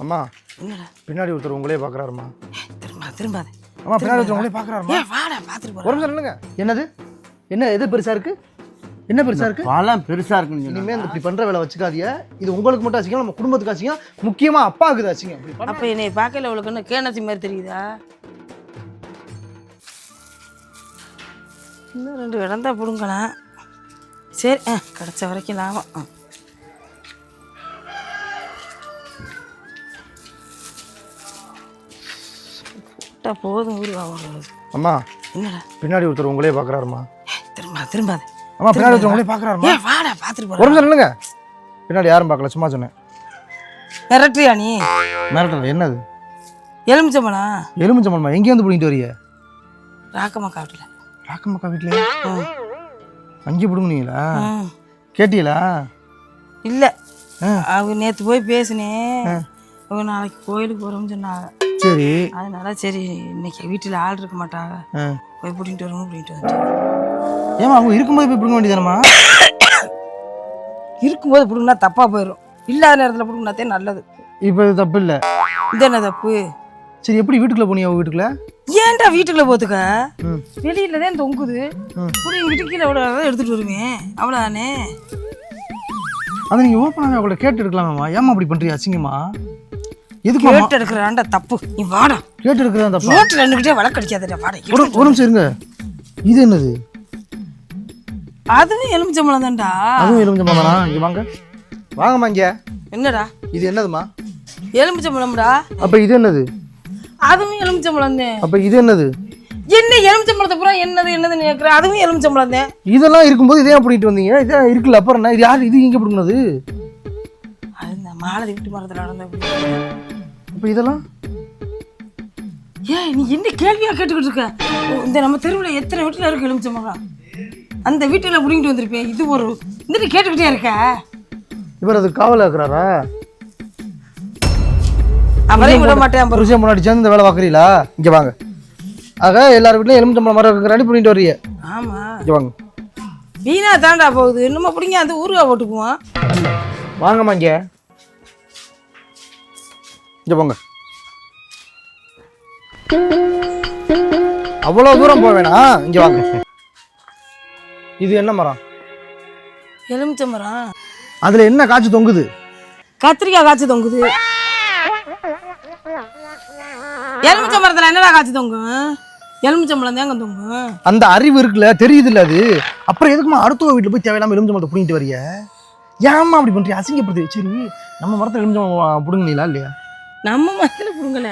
அம்மா பின்னாடி ஒருத்தர் உங்களே பார்க்குறாருமா. திரும்ப திரும்பாத அம்மா பின்னாடி ஒருத்தர் உங்களே பார்க்குறாருமா? வாடா பார்த்துட்டு ஒரு நிமிஷம் நில்லுங்க. என்னது? என்ன எது பெருசா இருக்கு? என்ன பெருசா இருக்கு? பழம் பெருசா இருக்குன்னு சொன்னாங்க. இனிமே இந்த இப்படி பண்ற வேலை வச்சுக்காதீங்க. இது உங்களுக்கு மட்டும் அசிங்கம் நம்ம குடும்பத்துக்கு அசிங்கம் முக்கியமா அப்பாவுக்கு பண்ணா- அப்போ என்னை பார்க்கல அவளுக்கு என்ன கேணத்தி மாதிரி தெரியுதா? இன்னும் ரெண்டு இடம் தான் பிடுங்கலாம். சரி ஆ கிடச்ச வரைக்கும் லாபம். ஆ. போட்டா போதும் ஊருவா அம்மா என்னடா? பின்னாடி ஒருத்தர் உங்களே பார்க்குறாருமா திரும்ப திரும்பாத அம்மா பின்னாடி ஒருத்தர் உங்களே பார்க்குறாருமா ஏ வாடா பார்த்துட்டு ஒரு போகிறோம் நிமிஷம் நில்லுங்க. பின்னாடி யாரும் பார்க்கல சும்மா சொன்னேன். மிரட்டுறியா நீ? மிரட்டல் என்னது? எலுமிச்சம்பழம் எலுமிச்சம்பழமா? எங்கேயும் வந்து பிடிங்கிட்டு வரீங்க ராக்கம்மா காட்டில். ராக்கம்மக்கா வீட்டில் அங்கே பிடுங்குனீங்களா? கேட்டீங்களா? இல்லை. அவங்க நேற்று போய் பேசினேன். அவங்க நாளைக்கு கோயிலுக்கு போகிறோம்னு சொன்னாங்க. சரி. அதனால சரி இன்னைக்கு வீட்டில் ஆள் இருக்க மாட்டாங்க. போய் பிடிங்கிட்டு வருவோம் பிடிங்கிட்டு வந்துட்டேன் ஏமா அவங்க இருக்கும்போது போய் பிடுங்க வேண்டியதானம்மா இருக்கும்போது பிடுங்கினா தப்பாக போயிடும் இல்லாத நேரத்தில் பிடுங்கினாத்தே நல்லது. இப்போ இது தப்பு இல்லை. இது என்ன தப்பு? சரி எப்படி வீட்டுக்குள்ளே போனீங்க அவங்க வீட்டுக்குள்ள? ஏன்டா வீட்டுக்குள்ள போத்துக்க? வெளியில தான் தொங்குது. பிடிங்க வீட்டுக்கு கீழே விட எடுத்துட்டு வருவேன் அவ்வளோதானே அதை நீங்கள் ஓப்பனாகவே அவங்கள கேட்டு இருக்கலாமாம்மா ஏமா அப்படி பண்ணுறீங்க அசிங்கமா? எதுக்கு கேட்டு எடுக்கிறான்டா தப்பு. நீ வாடா. கேட்டு இருக்கிறதா தப்பா ரோட்டில் நின்றுக்கிட்டே வழக்கடிக்காதடா வாடா ஒரு ஒரு நிமிஷம் இருங்க. இது என்னது? அதுவும் எலுமிச்சம்பழம் தான்டா. அதுவும் எலுமிச்சம்பழம் தானா? இங்கே வாங்க. வாங்கம்மா இங்கே. என்னடா? இது என்னதுமா எலுமிச்சம்பழம்டா. அப்போ இது என்னது? அதுவும் எலுமிச்சம்பழம் தான் அப்போ இது என்னது? என்ன எலுமிச்சம்பழத்தை பூரா என்னது என்னதுன்னு கேட்குறேன் அதுவும் எலுமிச்சம்பழம் தான் இதெல்லாம் இருக்கும்போது இதே பிடிக்கிட்டு வந்தீங்க? இதே இருக்குல்ல அப்புறம் என்ன? இது யார்? இது இங்கே பிடிக்குனது அது இந்த மாலதி வீட்டு மரத்தில் நடந்த அப்போ இதெல்லாம்? ஏன் நீ என்ன கேள்வியா கேட்டுக்கிட்டு இருக்க? இந்த நம்ம தெருவில் எத்தனை வீட்டில் இருக்கு எலுமிச்சம்பழம்? அந்த வீட்டில் பிடிங்கிட்டு வந்திருப்பேன் இது ஒரு இந்த கேட்டுக்கிட்டே இருக்க? இவர் அது காவலாக இருக்கிறாரா அவரையும் விட மாட்டேன். புருஷன் முன்னாடி சேர்ந்து இந்த வேலை பார்க்குறீங்களா? இங்கே வாங்க. ஆக எல்லார் வீட்லையும் எலுமிச்சம்பழம் மரம் இருக்கிறாடி பிடிக்கிட்டு வர்றீங்க. ஆமா. இங்கே வாங்க. வீணா தாண்டா போகுது. இன்னும் பிடிங்க அந்த ஊருகா போட்டுக்குவோம் வாங்கம்மா இங்கே. இங்கே போங்க. அவ்வளோ தூரம் வேணாம். இங்கே வாங்க. இது என்ன மரம்? எலுமிச்சம்பழம் அதில் என்ன காய்ச்சி தொங்குது? கத்திரிக்காய் காய்ச்சி தொங்குது. எலுமிச்சம்பழத்தில் என்னடா காய்ச்சி தொங்கும்? எலுமிச்சம்பழம் தாங்க தொங்கும். அந்த அறிவு இருக்குல்ல தெரியுதுல்ல அது. அப்புறம் எதுக்குமா அடுத்த வீட்டில் போய் தேவையில்லாம எலுமிச்சம்பழத்தை பிடிங்கிட்டு வரிய ஏம்மா அப்படி பண்ணுறீங்க அசிங்கப்படுது சரி நம்ம மரத்தில் எலுமிச்சம்பழம் பிடுங்கினீங்களா இல்லையா? நம்ம மரத்தில் பிடுங்கல.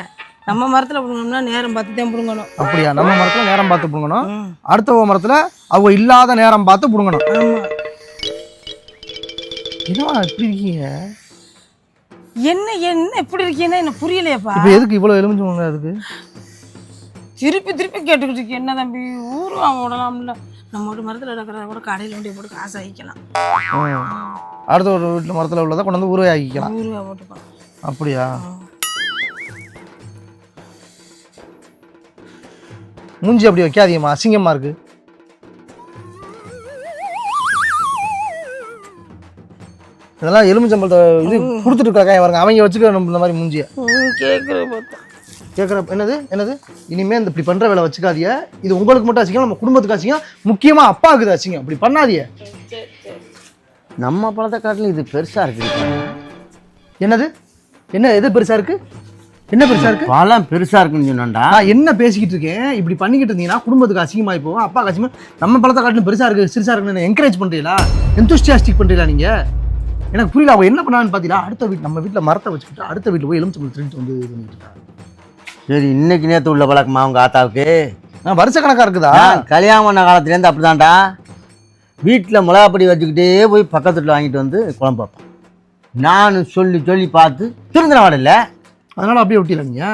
நம்ம மரத்தில் பிடுங்கணும்னா நேரம் பார்த்து தான் பிடுங்கணும். அப்படியா? நம்ம மரத்தில் நேரம் பார்த்து பிடுங்கணும். அடுத்த மரத்தில் அவங்க இல்லாத நேரம் பார்த்து பிடுங்கணும். என்னவா இப்படி இருக்கீங்க? என்ன என்ன இப்படி இருக்கீங்கன்னா என்ன புரியலையேப்பா. இப்போ எதுக்கு இவ்வளோ எலுமிச்சம்பழம் அதுக்கு? திருப்பி திருப்பி கேட்டுக்கிட்டு இருக்கேன். என்ன தம்பி? ஊரு அவன் விடலாம்ல நம்ம ஒரு மரத்தில் இருக்கிறத கூட கடையில் வண்டியை போட்டு காசு ஆகிக்கலாம் அடுத்த ஒரு வீட்டில் மரத்தில் உள்ளதை கொண்டு வந்து ஊரே ஆக்கிக்கலாம். ஊருவா போட்டுக்கலாம். அப்படியா? மூஞ்சி அப்படி வைக்காதீங்கம்மா அசிங்கமா இருக்கு. இதெல்லாம் எலுமிச்சம்பழத்தை இது கொடுத்துட்டு இருக்காங்க பாருங்க. அவங்க வச்சுக்க நம்ம இந்த மாதிரி மூஞ்சிய. கேட்குற பார்த்தா. கேட்குற என்னது என்னது? இனிமே இந்த இப்படி பண்ற வேலை வச்சுக்காதீங்க. இது உங்களுக்கு மட்டும் அசிங்கம் நம்ம குடும்பத்துக்கு அசிங்கம். முக்கியமா அப்பாவுக்கு இது அசிங்கம். இப்படி பண்ணாதீங்க. நம்ம பழத்தை காட்டிலும் இது பெருசா இருக்கு. என்னது? என்ன எது பெருசா இருக்கு? என்ன பெருசா இருக்கு? பழம் பெருசா இருக்குன்னு சொன்னான்டா. நான் என்ன பேசிக்கிட்டு இருக்கேன்? இப்படி பண்ணிக்கிட்டு இருந்தீங்கன்னா குடும்பத்துக்கு அசிங்கமாகி போகும் அப்பா அசிங்கமா நம்ம பழத்தை காட்டிலும் பெருசா இருக்கு சிறுசா இருக்குன்னு என்கரேஜ் பண்றீங்களா? எந்தூஸ்டியாஸ்டிக் பண்றீங்களா நீங்க? எனக்கு புரியல அவ என்ன பண்ணான்னு பார்த்தீங்களா அடுத்த வீட்டு நம்ம வீட்டில் மரத்தை வச்சுக்கிட்டு அடுத்த வீட்டில் போய் எலுமிச்சம்பழம் திருட்டு வந்து இது பண்ணிட்டு இருக்கா. சரி இன்னைக்கு நேத்து உள்ள பழக்கமா உங்க ஆத்தாவுக்கு? ஆ வருஷ கணக்கா இருக்குதா? கல்யாணம் பண்ண காலத்துலேருந்து அப்படிதான்டா. வீட்டில் மிளகாப்பொடி வச்சுக்கிட்டே போய் பக்கத்து வாங்கிட்டு வந்து குழம்பு வைப்பேன் நான் சொல்லி சொல்லி பார்த்து திருந்தின வாடல அதனால அப்படியே விட்டீங்களா நீங்க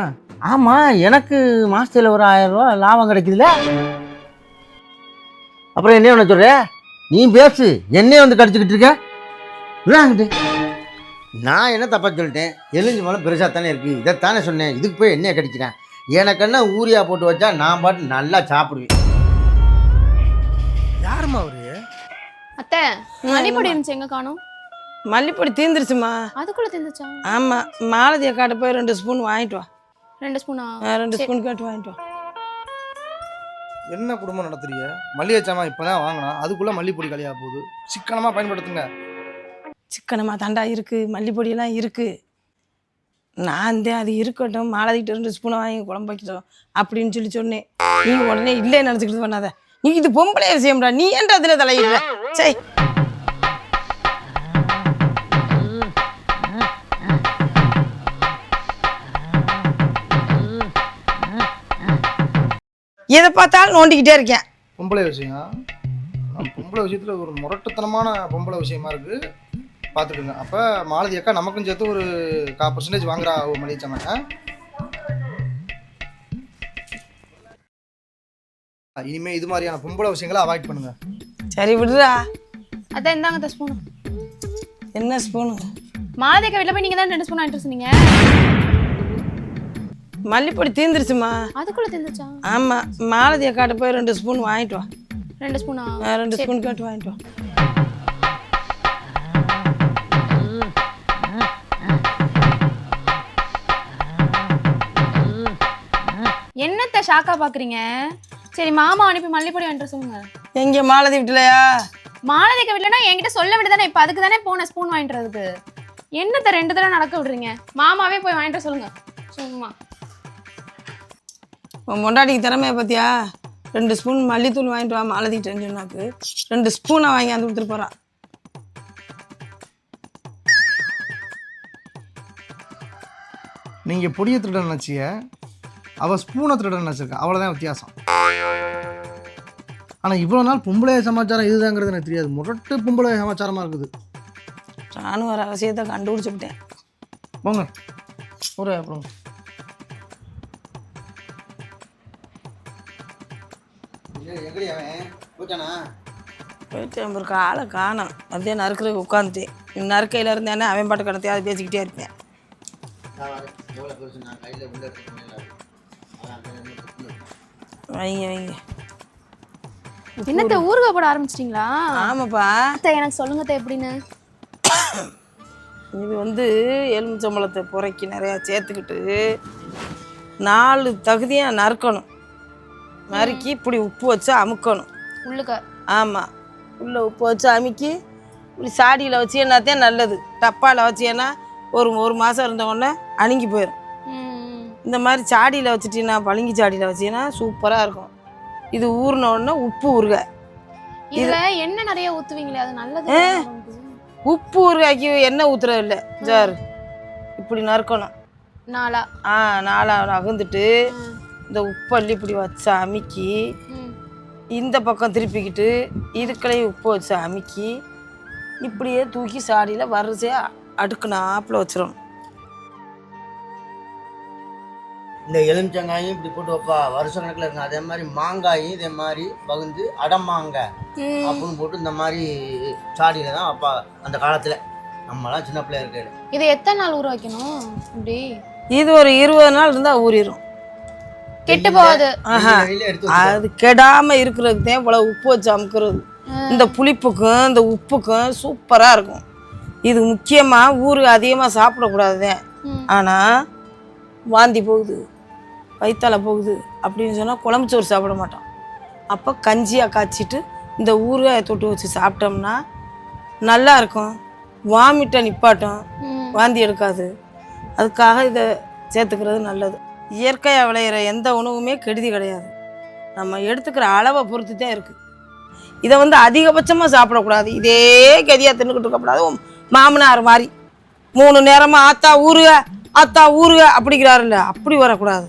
ஆமாம் எனக்கு மாசத்துல ஒரு ஆயிரம் ரூபா லாபம் கிடைக்குதுல்ல அப்புறம் என்ன ஒன்று சொல்ற? நீ பேசு என்னையே வந்து கடிச்சிக்கிட்டு இருக்க? விடாங்கிட்டு நான் என்ன தப்பா சொல்லிட்டேன்? எலுஞ்சி மலம் பெருசாக தானே இருக்குது இதைத்தானே சொன்னேன். இதுக்கு போய் என்னைய கடிக்கிறேன்? எனக்கென்ன ஊரியா போட்டு வச்சா நான் பாட்டு நல்லா சாப்பிடுவேன். யாருமா அவரு? அத்தை மணிப்பொடி இருந்துச்சு எங்க காணும்? மல்லிப்பொடி தீந்துருச்சுமா. அதுக்குள்ள திந்துச்சா? ஆமாம் மாலதி அக்காட்ட போய் ரெண்டு ஸ்பூன் வாங்கிட்டு வா. ரெண்டு ஸ்பூனா ஆ, ரெண்டு ஸ்பூன் கேட்டு வாங்கிட்டு வா. என்ன குடும்பம் நடத்துறீங்க? மல்லிகை சாமான் இப்பதான் வாங்கினா அதுக்குள்ள மல்லிப்பொடி கழியா போகுது. சிக்கனமா பயன்படுத்துங்க. சிக்கனமாக தாண்டா இருக்குது மல்லிப்பொடியெல்லாம் இருக்குது நான் தான் அது இருக்கட்டும். மாலதிக்கிட்ட ரெண்டு ஸ்பூனை வாங்கி குழம்பு வைக்கட்டும் அப்படின்னு சொல்லி சொன்னேன். நீ உடனே இல்லை நினச்சிக்கிட்டு பண்ணாத நீ இது பொம்பளை விஷயம்டா. நீ ஏன்டா அதில் தலையிடுற? சரி எதை பார்த்தாலும் நோண்டிக்கிட்டே இருக்கேன். பொம்பளை விஷயம்? பொம்பளை விஷயத்துல ஒரு முரட்டுத்தனமான பொம்பளை விஷயமா இருக்கு. பார்த்துக்குங்க. அப்போ மாலதி அக்கா நமக்கும் சேர்த்து ஒரு கா பர்சன்டேஜ் வாங்குறா அவ மளிகை சாமான். ஆ? இனிமே இது மாதிரியான பொம்பளை விஷயங்களை அவாய்ட் பண்ணுங்க. சரி விடுறா. அதான் இந்தாங்க இந்த ஸ்பூன் என்ன ஸ்பூனு மாலதேக்கா வீட்டில் போய் நீங்க தான் ரெண்டு ஸ்பூன் வாங்கிட்டு சொன்னீங்க? மல்லிப்பொடி தீந்துருச்சுமா அதுக்குள்ள திந்துச்சா? ஆமாம் மாலதி அக்காட்ட போய் ரெண்டு ஸ்பூன் வாங்கிட்டு வா. ரெண்டு ஸ்பூனா? ரெண்டு ஸ்பூன் கேட்டு வாங்கிட்டு வா. என்னத்த ஷாக்கா பாக்குறீங்க? சரி மாமா அனுப்பி மல்லிப்பொடி வர சொல்லுங்க. எங்கே மாலதி விட்டுலையா? மாலதேக்கா வீட்லனா என்கிட்ட சொல்ல வேண்டியதானே இப்ப அதுக்கு தானே போன ஸ்பூன் வாங்கிட்டு வரதுக்கு என்னத்த ரெண்டு தடவை நடக்க விடுறீங்க? மாமாவே போய் வாங்கிட்டு சொல்லுங்க. சும்மா. உன் பொண்டாட்டிக்கு திறமைய பார்த்தியா? ரெண்டு ஸ்பூன் மல்லித்தூள் வாங்கிட்டு வா மாலதிட்டேன்னு சொன்னாக்கு. ரெண்டு ஸ்பூனை வாங்கி அந்த கொடுத்துட்டு போறா. நீங்க பொடியை திருட நினைச்சிய? அவ ஸ்பூனை திருட நினைச்சிருக்கா. அவ்வளவுதான் வித்தியாசம். ஆனா இவ்வளவு நாள் பொம்பளை சமாச்சாரம் இதுதாங்கிறது எனக்கு தெரியாது. முரட்டு பொம்பளை சமாச்சாரமா இருக்குது. நானும் ஒரு ரகசியத்தை கண்டுபிடிச்சு விட்டேன் போங்க. ஒரு அப்புறம் எங்கடி அவன். போச்சானா போயிட்டு ஒரு ஆளை காணோம். அப்படியே நறுக்கிறதுக்கு உட்காந்துட்டேன் நறுக்கையில் இருந்தேனே அவன் பாட்டு கடத்தையாவது அது பேசிக்கிட்டே இருப்பேன். வைங்க வைங்க. என்னத்த ஊறுகாய் போட ஆரம்பிச்சிட்டீங்களா? ஆமாப்பா. அத்தை, எனக்கு சொல்லுங்க அத்தை, எப்படின்னு. இது வந்து எலுமிச்சம்பழத்தை புரைக்கி நிறையா சேர்த்துக்கிட்டு நாலு தகுதியாக நறுக்கணும். நறுக்கி இப்படி உப்பு வச்சு அமுக்கணும். உள்ளுக்க. ஆமாம் உள்ள உப்பு வச்சு அமுக்கி இப்படி சாடியில் வச்சேன்னாத்தான் நல்லது. டப்பாவில் வச்சேன்னா ஒரு ஒரு மாதம் இருந்த உடனே அணுங்கி போயிடும் இந்த மாதிரி சாடியில் வச்சுட்டீங்கன்னா பளிங்கி சாடியில் வச்சீங்கன்னா சூப்பராக இருக்கும். இது ஊறின உடனே உப்பு ஊறுக இதுல எண்ணெய் நிறைய ஊத்துவீங்களே அது நல்லது? உப்பு ஊறுகாய்க்கு எண்ணெய் ஊற்றுறது இல்லை. ஜார். இப்படி நறுக்கணும். நாளா ஆ நாலா அகந்துட்டு ம், இந்த உப்பள்ளி இப்படி வச்சு அமுக்கி ம். இந்த பக்கம் திருப்பிக்கிட்டு இதுக்களையும் உப்பு வச்சு அமுக்கி இப்படியே தூக்கி சாடியில் வரிசையாக அடுக்குனாப்பில் வச்சிடணும் இந்த எலுமிச்சங்காயும் இப்படி போட்டு வைப்பா. வருஷ கணக்கில் இருக்கும் அதே மாதிரி மாங்காயும் இதே மாதிரி பகுந்து அடமாங்காய். அப்படின்னு போட்டு இந்த மாதிரி சாடியில் தான் வைப்பா அந்த காலத்தில். நம்மளாம் சின்ன பிள்ளையா இருக்கையில. இதை எத்தனை நாள் ஊற வைக்கணும்? இப்படி. இது ஒரு இருபது நாள் இருந்தால் ஊறிடும் கெட்டு போகாது. அது கெடாமல் இருக்கிறதுக்கு தான் இவ்வளோ உப்பு வச்சு அமுக்கிறது. இந்த புளிப்புக்கும் இந்த உப்புக்கும் சூப்பராக இருக்கும். இது முக்கியமாக ஊருக்கு அதிகமாக சாப்பிடக்கூடாது ம். ஆனால் வாந்தி போகுது வயித்தால போகுது அப்படின்னு சொன்னால் குழம்பு சோறு சாப்பிட மாட்டோம் அப்போ கஞ்சியாக காய்ச்சிட்டு இந்த ஊறுகாயை தொட்டு வச்சு சாப்பிட்டோம்னா நல்லா இருக்கும். வாமிட்டை நிப்பாட்டும். வாந்தி எடுக்காது. அதுக்காக இதை சேர்த்துக்கிறது நல்லது. இயற்கையாக விளையிற எந்த உணவுமே கெடுதி கிடையாது. நம்ம எடுத்துக்கிற அளவை பொறுத்து தான் இருக்குது இதை வந்து அதிகபட்சமாக சாப்பிடக்கூடாது. இதே கதியாக தின்னுக்கிட்டு இருக்கக்கூடாது மாமனார் மாதிரி மூணு நேரமாக ஆத்தா ஊறுக ஆத்தா ஊறுக அப்படிங்கிறாருல்ல அப்படி வரக்கூடாது.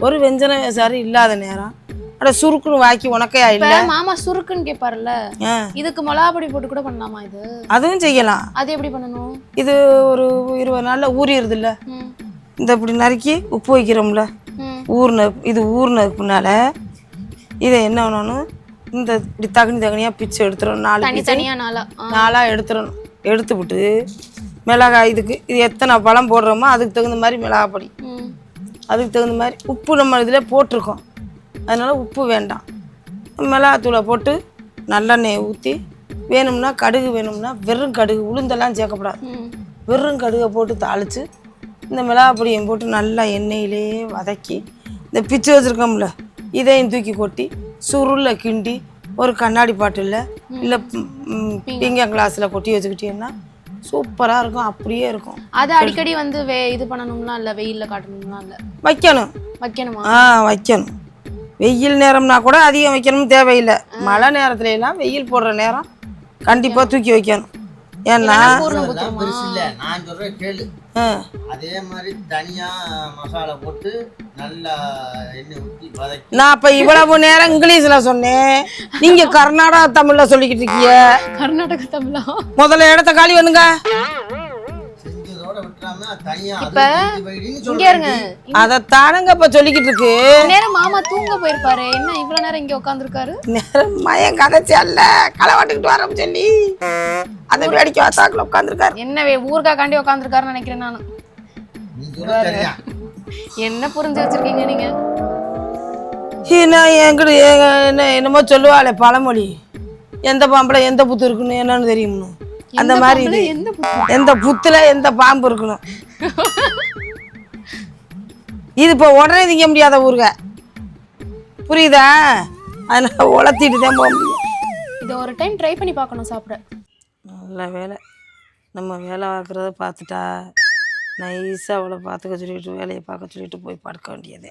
ஒரு வெஞ்சன சாரி இல்லாத நேரம். அட சுருக்குன்னு வாக்கி உனக்கையா இல்லை? மாமா சுருக்குன்னு கேட்பாருல்ல ஆ. இதுக்கு மிளகா பொடி போட்டு கூட பண்ணலாமா இது? அதுவும் செய்யலாம். அது எப்படி பண்ணணும்? இது ஒரு இருபது நாளில் ஊறிடுது இல்லை. இந்த இப்படி நறுக்கி உப்பு வைக்கிறோம்ல. ஊறின இது ஊறினதுக்கு முன்னால் இதை என்ன பண்ணணும் இந்த இப்படி தகுனி தகுனியாக பிச்சு எடுத்துடணும் நாலு தனி பிச்சு தனியா நாளா ஆ. நாலாக எடுத்துடணும் எடுத்துவிட்டு மிளகாய் இதுக்கு இது எத்தனை பழம் போடுறோமோ அதுக்கு தகுந்த மாதிரி மிளகாய் பொடி. அதுக்கு தகுந்த மாதிரி உப்பு நம்ம இதில் போட்டிருக்கோம் அதனால் உப்பு வேண்டாம் மிளகாத்தூளை போட்டு நல்லெண்ணெயை ஊற்றி வேணும்னா கடுகு வேணும்னா வெறும் கடுகு உளுந்தெல்லாம் சேர்க்கப்படாது. வெறும் கடுகை போட்டு தாளித்து இந்த மிளகாப்பொடியும் போட்டு நல்லா எண்ணெயிலே வதக்கி இந்த பிச்சு வச்சுருக்கோம்ல இதையும் தூக்கி கொட்டி சுருளை கிண்டி ஒரு கண்ணாடி பாட்டில் இல்லை பீங்கா. கிளாஸில் கொட்டி வச்சுக்கிட்டீங்கன்னா சூப்பராக இருக்கும் அப்படியே இருக்கும். அது அடிக்கடி வந்து வே இது பண்ணணும்லாம் இல்ல வெயில்ல காட்டணும்லாம் இல்ல? வைக்கணும். வைக்கணுமா? ஆ வைக்கணும். வெயில் நேரம்னா கூட அதிகம் வைக்கணும் தேவையில்லை. மழை நேரத்துல எல்லாம் வெயில் போடுற நேரம் கண்டிப்பாக தூக்கி வைக்கணும். ஏன்னா அதே மாதிரி தனியாக மசாலா போட்டு நல்லா எண்ணெய் ஊற்றி வதக்கி. நான் அப்ப இவ்வளவு நேரம் இங்கிலீஷ்ல சொன்னேன். நீங்க கர்நாடகா தமிழ்ல சொல்லிக்கிட்டு இருக்கீங்க. கர்நாடக தமிழா? முதல்ல இடத்த காலி தனியாக இப்ப இங்க இருங்க. அதை தானுங்க இப்ப சொல்லிக்கிட்டு இருக்கு. நேரம் மாமா தூங்க போயிருப்பாரு. என்ன இவ்வளவு நேரம் இங்க உட்காந்துருக்காரு நேரம் மயம் கதைச்சு அல்ல. களவாட்டுக்கிட்டு வரோம் சொல்லி அதை வேடிக்கை வாத்தாக்குல உட்காந்துருக்காரு என்ன வே ஊர்கா காண்டி உட்காந்துருக்காருன்னு நினைக்கிறேன் நானு. என்ன புரிஞ்சு வச்சிருக்கீங்க நீங்க? என்ன எங்கிட்ட என்ன என்னமோ சொல்லுவாளே பழமொழி. எந்த பாம்புல எந்த புத்து இருக்குன்னு என்னன்னு தெரியும்னு. அந்த மாதிரி இது. எந்த புத்து? எந்த புத்துல எந்த பாம்பு இருக்கணும்? இது இப்போ உடனே திங்க முடியாத ஊருக. புரியுதா? அதனால உளத்திட்டு தான் போக முடியும். இதை ஒரு டைம் ட்ரை பண்ணி பார்க்கணும் சாப்பிட. நல்ல வேலை. நம்ம வேலை பார்க்குறத பார்த்துட்டா நைஸாக அவளை பார்த்துக்க சொல்லிட்டு வேலையை பார்க்க சொல்லிட்டு போய் படுக்க வேண்டியதே.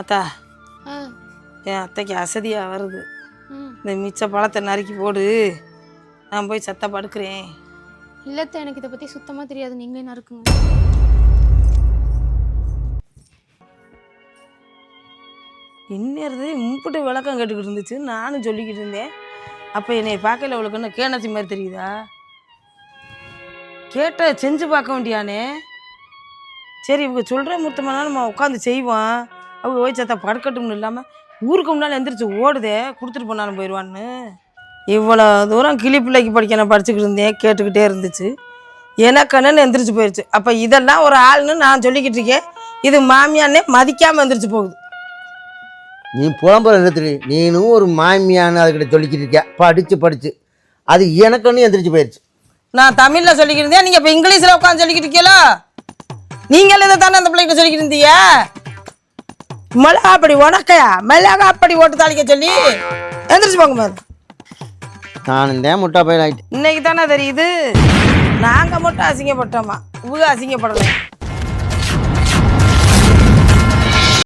அத்தா என் அத்தைக்கு அசதியாக வருது. இந்த மிச்ச பழத்தை நறுக்கி போடு. நான் போய் சத்த படுக்கிறேன். இல்லத்த எனக்கு இதை பத்தி சுத்தமா தெரியாது. நீங்களே நறுக்குங்க. இன்னது மும்பிட்டு விளக்கம் கேட்டுக்கிட்டு இருந்துச்சு. நானும் சொல்லிக்கிட்டு இருந்தேன். அப்போ என்னை பார்க்கல அவளுக்கு என்ன கேணத்தி மாதிரி தெரியுதா? கேட்ட செஞ்சு பார்க்க வேண்டியானே. சரி இவங்க சொல்கிற முத்தமான நம்ம உட்காந்து செய்வோம் அவங்க போய் சத்தா படுக்கட்டும்னு இல்லாமல் ஊருக்கு முன்னால் எந்திரிச்சு ஓடுதே கொடுத்துட்டு போனாலும் போயிடுவான்னு இவ்வளோ தூரம் கிளி பிள்ளைக்கு படிக்க நான் படிச்சுக்கிட்டு இருந்தேன் கேட்டுக்கிட்டே இருந்துச்சு. எனக்கன்னு எந்திரிச்சு போயிடுச்சு அப்போ இதெல்லாம் ஒரு ஆள்னு நான் சொல்லிக்கிட்டு இருக்கேன். இது மாமியானே மதிக்காமல் எந்திரிச்சு போகுது. நீ புலம்புற நிறுத்துடு நீனும் ஒரு மாமியான்னு அதுக்கிட்ட சொல்லிக்கிட்டு இருக்கியா? படிச்சு படிச்சு. அது எனக்குன்னு எந்திரிச்சு போயிடுச்சு நான் தமிழ்ல சொல்லிக்கிட்டு இருந்தேன். நீங்க இப்ப இங்கிலீஷ்ல உட்காந்து சொல்லிக்கிட்டு இருக்கீங்களோ? நீங்கள் இதை தானே அந்த பிள்ளைகிட்ட சொல்லிக்கிட்டு இருந்தீங்க? மிளகாப்படி உனக்கையா? மிளகாப்படி ஓட்டு தாளிக்க சொல்லி. எந்திரிச்சு போங்க பாரு. நானும் தான் முட்டா பையன் ஆகிட்டேன் இன்னைக்கு தானே தெரியுது? நாங்க மட்டும் அசிங்கப்பட்டோமா? இவங்க அசிங்கப்படலை